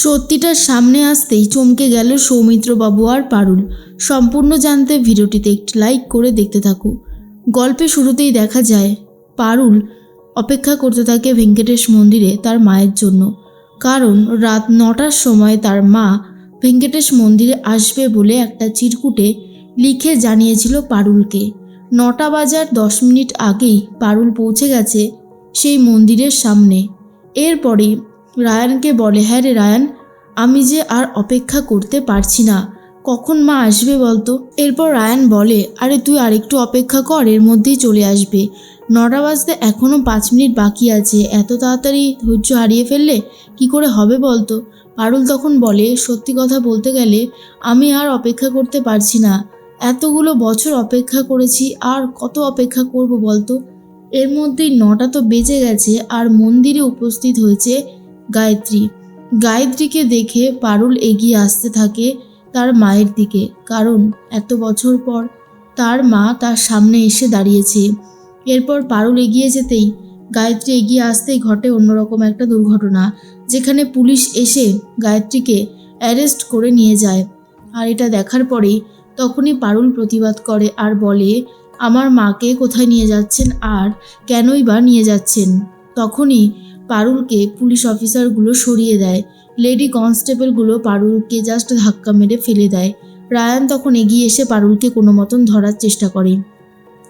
সত্যিটার সামনে আসতেই চমকে গেল সৌমিত্রবাবু আর পারুল। সম্পূর্ণ জানতে ভিডিওটিতে একটি লাইক করে দেখতে থাকো। গল্পে শুরুতেই দেখা যায়, পারুল অপেক্ষা করতে থাকে ভেঙ্কটেশ মন্দিরে তার মায়ের জন্য। কারণ রাত নটার সময় তার মা ভেঙ্কটেশ মন্দিরে আসবে বলে একটা চিরকুটে লিখে জানিয়েছিল পারুলকে। নটা বাজার দশ মিনিট আগেই পারুল পৌঁছে গেছে সেই মন্দিরের সামনে। এরপরে রায়ানকে বলে হ্যাঁ রে রায়ান, আমি যে আর অপেক্ষা করতে পারছি না। কখন মা আসবে বলতো? এরপর রায়ান বলে, আরে তুই আরেকটু অপেক্ষা কর, এর মধ্যেই চলে আসবে। নটা বাজতে এখনও পাঁচ মিনিট বাকি আছে। এত তাড়াতাড়ি ধৈর্য হারিয়ে ফেললে কি করে হবে বলতো? পারুল তখন বলে, সত্যি কথা বলতে গেলে আমি আর অপেক্ষা করতে পারছি না। এতগুলো বছর অপেক্ষা করেছি, আর কত অপেক্ষা করব বলতো? এর মধ্যেই নটা তো বেজে গেছে, আর মন্দিরে উপস্থিত হয়েছে গায়ত্রী। গায়ত্রীকে দেখে পারুল এগিয়ে আসতে থাকে তার মায়ের দিকে। কারণ এত বছর পর তার মা তার সামনে এসে দাঁড়িয়েছে। এরপর পারুল এগিয়ে যেতেই গায়ত্রী এগিয়ে আসতেই ঘটে অন্যরকম একটা দুর্ঘটনা, যেখানে পুলিশ এসে গায়ত্রীকে অ্যারেস্ট করে নিয়ে যায়। আর এটা দেখার পরেই তখনই পারুল প্রতিবাদ করে আর বলে, আমার মাকে কোথায় নিয়ে যাচ্ছেন আর কেনই বা নিয়ে যাচ্ছেন? তখনই পারুলকে পুলিশ অফিসারগুলো সরিয়ে দেয়। লেডি কনস্টেবলগুলো পারুলকে জাস্ট ধাক্কা মেরে ফেলে দেয়। রায়ান তখন এগিয়ে এসে পারুলকে কোনো মতন ধরার চেষ্টা করে।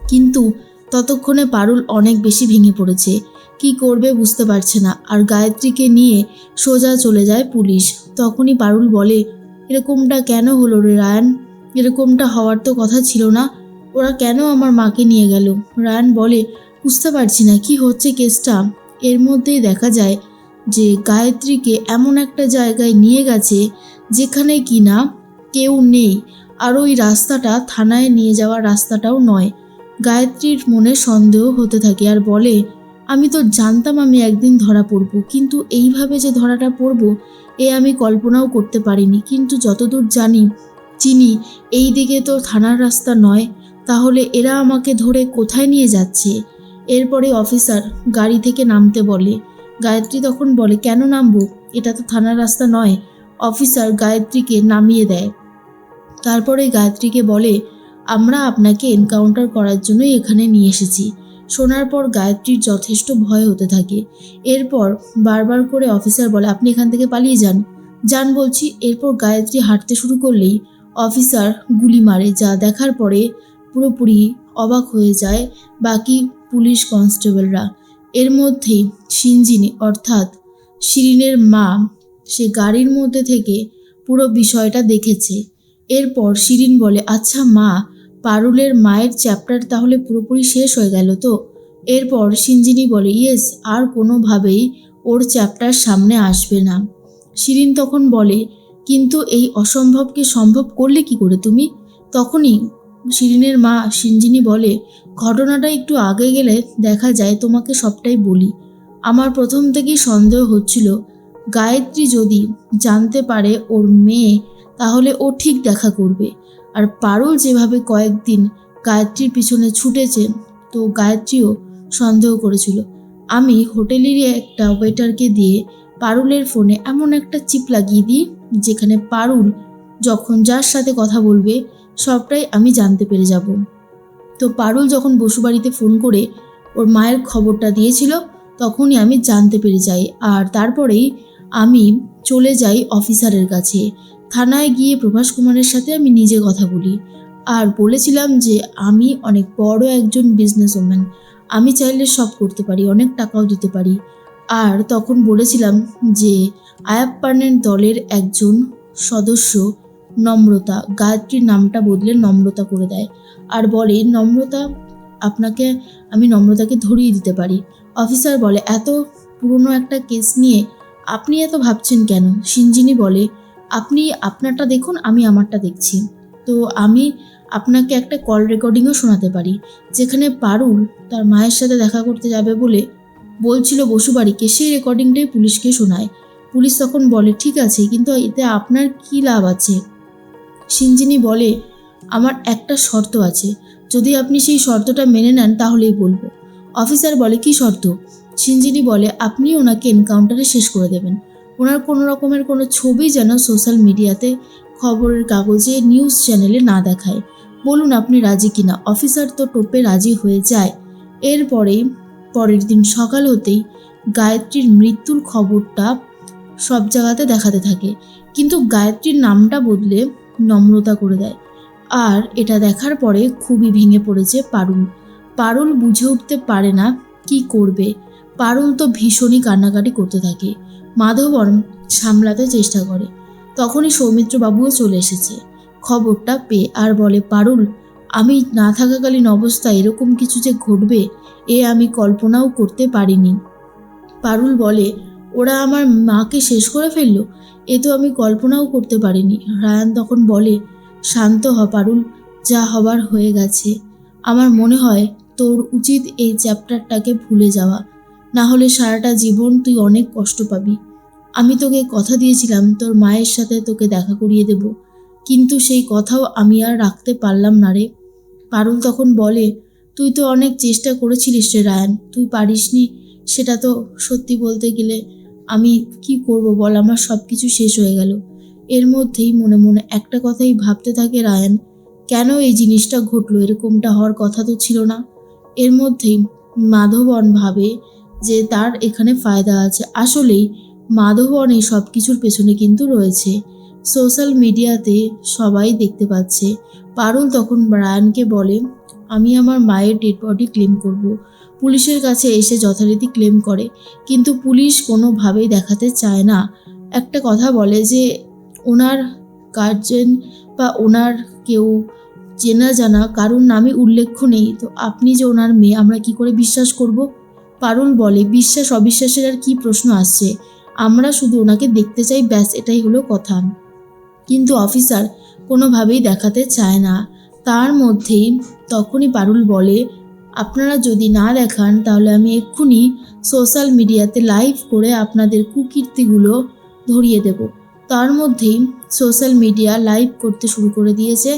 কিন্তু ততক্ষণে পারুল অনেক বেশি ভেঙে পড়েছে। কি করবে বুঝতে পারছে না। আর গায়ত্রীকে নিয়ে সোজা চলে যায় পুলিশ। তখনই পারুল বলে, এরকমটা কেন হলো রে রায়ান? এরকমটা হওয়ার তো কথা ছিল না। ওরা কেন আমার মাকে নিয়ে গেল? রায়ান বলে, বুঝতে পারছি না। কি হচ্ছে কেসটা? এর মধ্যেই দেখা যায় যে গায়ত্রীকে এমন একটা জায়গায় নিয়ে গেছে যেখানে কি না কেউ নেই। আর ওই রাস্তাটা থানায় নিয়ে যাওয়ার রাস্তাটাও নয়। গায়ত্রীর মনে সন্দেহ হতে থাকে আর বলে, আমি তো জানতাম আমি একদিন ধরা পড়ব, কিন্তু এইভাবে যে ধরাটা পড়ব, এ আমি কল্পনাও করতে পারিনি। কিন্তু যতদূর জানি, চিনি, এই দিকে তো থানার রাস্তা নয়, তাহলে এরা আমাকে ধরে কোথায় নিয়ে যাচ্ছে? এরপরে অফিসার গাড়ি থেকে নামতে বলে। গায়ত্রী তখন বলে, কেন নামবো? এটা তো থানার রাস্তা নয়। অফিসার গায়ত্রীকে নামিয়ে দেয়। তারপরে গায়ত্রীকে বলে, আমরা আপনাকে এনকাউন্টার করার জন্যই এখানে নিয়ে এসেছি। শোনার পর গায়ত্রীর যথেষ্ট ভয় হতে থাকে। এরপর বারবার করে অফিসার বলে, আপনি এখান থেকে পালিয়ে যান। যান বলছি, এরপর গায়ত্রী হাঁটতে শুরু করলেই অফিসার গুলি মারে, যা দেখার পরে পুরোপুরি অবাক হয়ে যায়। বাকি পুলিশ কনস্টেবলরা। এর মধ্যেই সিনজিনি, অর্থাৎ শিরিনের মা, সে গাড়ির মধ্যে থেকে পুরো বিষয়টা দেখেছে। এরপর শিরিন বলে আচ্ছা মা, পারুলের মায়ের চ্যাপ্টার তাহলে পুরোপুরি শেষ হয়ে গেল তো? এরপর সিঞ্জিনি বলে, ইয়েস, আর কোনোভাবেই ওর চ্যাপ্টার সামনে আসবে না। শিরিন তখন বলে, কিন্তু এই অসম্ভবকে সম্ভব করলে কি করে তুমি? তখনই শিরিনের মা সিঞ্জিনি বলে, ঘটনাটা একটু আগে গেলে দেখা যায়, তোমাকে সবটাই বলি। আমার প্রথম থেকেই সন্দেহ হচ্ছিল, গায়ত্রী যদি জানতে পারে ওর মেয়ে, তাহলে ও ঠিক দেখা করবে। আর পারুল যেভাবে কয়েকদিন গায়ত্রীর পিছনে ছুটেছে, তো গায়ত্রীও সন্দেহ করেছিল। আমি হোটেলেরই একটা ওয়েটারকে দিয়ে পারুলের ফোনে এমন একটা চিপ লাগিয়ে দিই, যেখানে পারুল যখন যার সাথে কথা বলবে সবটাই আমি জানতে পেরে যাব। তো পারুল যখন বসুবাড়িতে ফোন করে ওর মায়ের খবরটা দিয়েছিল, তখনই আমি জানতে পেরে যাই। আর তারপরেই আমি চলে যাই অফিসারের কাছে। থানায় গিয়ে প্রভাস কুমারের সাথে আমি নিজে কথা বলি। আর বলেছিলাম যে আমি অনেক বড় একজন বিজনেস ওম্যান আমি চাইলে সব করতে পারি, অনেক টাকাও দিতে পারি। আর তখন বলেছিলাম যে আয়াপ্পানের দলের একজন সদস্য নম্রতা, গায়ত্রীর নামটা বদলে নম্রতা করে দেয়। আর বলে, নম্রতা, আপনাকে, আমি নম্রতাকে ধরিয়ে দিতে পারি। অফিসার বলে, এত পুরনো একটা কেস নিয়ে আপনি এত ভাবছেন কেন? সিঞ্জিনি বলে, আপনি আপনারটা দেখুন, আমি আমারটা দেখছি। তো আমি আপনাকে একটা কল রেকর্ডিংও শোনাতে পারি, যেখানে পারুল তার মায়ের সাথে দেখা করতে যাবে বলে বলছিল বসুবাড়িকে সেই রেকর্ডিংটাই পুলিশকে শোনায়। পুলিশ তখন বলে, ঠিক আছে, কিন্তু এতে আপনার কী লাভ আছে? সিঞ্জিনি বলে, আমার একটা শর্ত আছে। যদি আপনি সেই শর্তটা মেনে নেন, তাহলেই বলব। অফিসার বলে, কি শর্ত? সিঞ্জিনি বলে, আপনি ওনাকে এনকাউন্টারে শেষ করে দেবেন। ওনার কোনো রকমের কোনো ছবি যেন সোশ্যাল মিডিয়াতে খবরের কাগজে, নিউজ চ্যানেলে না দেখায়। বলুন, আপনি রাজি কিনা অফিসার তো টোপে রাজি হয়ে যায়। এরপরেই পরের দিন সকাল হতেই গায়ত্রীর মৃত্যুর খবরটা সব জায়গাতে দেখাতে থাকে। কিন্তু গায়ত্রীর নামটা বদলে নম্রতা করে দেয়। আর এটা দেখার পরে খুবই ভেঙে পড়েছে পারুল। পারুল বুঝে উঠতে পারে না কি করবে। পারুল তো ভীষণই কান্নাকাটি করতে থাকে। মাধবন সামলাতে চেষ্টা করে। তখনই সৌমিত্র বাবুও চলে এসেছে। খবরটা পেয়ে আর বলে, পারুল, আমি না থাকাকালীন অবস্থায় এরকম কিছু যে ঘটবে, এ আমি কল্পনাও করতে পারিনি। পারুল বলে ওরা আমার মাকে শেষ করে ফেলল। এ তো আমি কল্পনাও করতে পারিনি। রায়ান তখন বলে, শান্ত হ পারুল, যা হবার হয়ে গেছে। আমার মনে হয় তোর উচিত এই চ্যাপ্টারটাকে ভুলে যাওয়া। না হলে সারাটা জীবন তুই অনেক কষ্ট পাবি। আমি তোকে কথা দিয়েছিলাম, তোর মায়ের সাথে তোকে দেখা করিয়ে দেব। কিন্তু সেই কথাও আমি আর রাখতে পারলাম না রে। পারুল তখন বলে, তুই তো অনেক চেষ্টা করেছিলিস রে রায়ান। তুই পারিসনি। সেটা তো সত্যি বলতে গেলে আমি কি করব বল, আমার সব কিছু শেষ হয়ে গেল। এর মধ্যেই মনে মনে একটা কথাই ভাবতে থাকে রায়ান, কেন এই জিনিসটা ঘটলো? এরকমটা হওয়ার কথা তো ছিল না। এর মধ্যেই মাধবন ভাবে যে তার এখানে ফায়দা আছে। আসলেই মাধবন এই সব কিছুর পেছনে কিন্তু রয়েছে। সোশ্যাল মিডিয়াতে সবাই দেখতে পাচ্ছে। পারুল তখন রায়ানকে বলে, আমি আমার মায়ের ডেড বডি ক্লেম করব। পুলিশের কাছে এসে যথারীতি ক্লেম করে। কিন্তু পুলিশ কোনোভাবেই দেখাতে চায় না। একটা কথা বলে যে, ওনার গার্জেন বা ওনার কেউ চেনা জানা কারোর নামে উল্লেখ্য নেই। তো আপনি যে ওনার মেয়ে, আমরা কি করে বিশ্বাস করব? পারুল বলে, বিশ্বাস, অবিশ্বাসের আর কি প্রশ্ন আসছে? আমরা শুধু ওনাকে দেখতে চাই, ব্যাস, এটাই হলো কথা। কিন্তু অফিসার কোনোভাবেই দেখাতে চায় না। তার মধ্যেই তখনই পারুল বলে আপনারা যদি না দেখান, তাহলে আমি এক্ষুনি সোশ্যাল মিডিয়াতে লাইভ করে আপনাদের কুকীর্তিগুলো ধরিয়ে দেব। তার মধ্যেই সোশ্যাল মিডিয়া লাইভ করতে শুরু করে দিয়েছে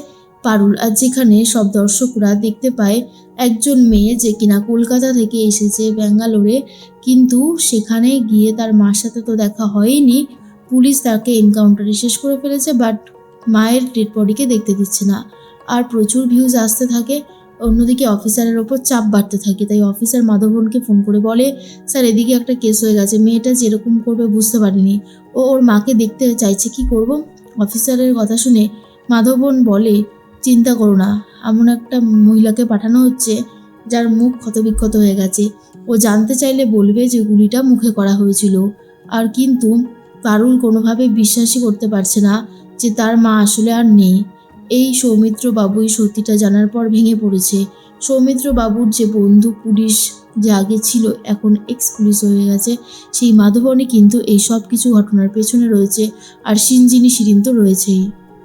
পারুল। আর যেখানে সব দর্শকরা দেখতে পায়, একজন মেয়ে যে কিনা কলকাতা থেকে এসেছে ব্যাঙ্গালোরে, কিন্তু সেখানে গিয়ে তার মার সাথে তো দেখা হয়নি। পুলিশ তাকে এনকাউন্টারে শেষ করে ফেলেছে বাট মায়ের ডেড বডিকে দেখতে দিচ্ছে না। আর প্রচুর ভিউজ আসতে থাকে। অন্যদিকে অফিসারের ওপর চাপ বাড়তে থাকে, তাই অফিসার মাধবনকে ফোন করে বলে, স্যার, এদিকে একটা কেস হয়ে গেছে, মেয়েটা যেরকম করবে বুঝতে পারিনি। ও ওর মাকে দেখতে চাইছে, কি করব? অফিসারের কথা শুনে মাধবন বলে, চিন্তা করো না, এমন একটা মহিলাকে পাঠানো হচ্ছে, যার মুখ ক্ষতবিক্ষত হয়ে গেছে। ও জানতে চাইলে বলবে যে গুলিটা মুখে করা হয়েছিল। আর কিন্তু পারুল কোনোভাবে বিশ্বাসই করতে পারছে না যে তার মা আসলে আর নেই। এই সৌমিত্র বাবু এই সত্যিটা জানার পর ভেঙে পড়েছে। সৌমিত্র বাবুর যে বন্ধু পুলিশ যে আগে ছিল, এখন এক্স পুলিশ হয়ে গেছে। সেই মাধবনে কিন্তু এই সব কিছু ঘটনার পেছনে রয়েছে। আর সিনজিনি শিরিন তো রয়েছেই।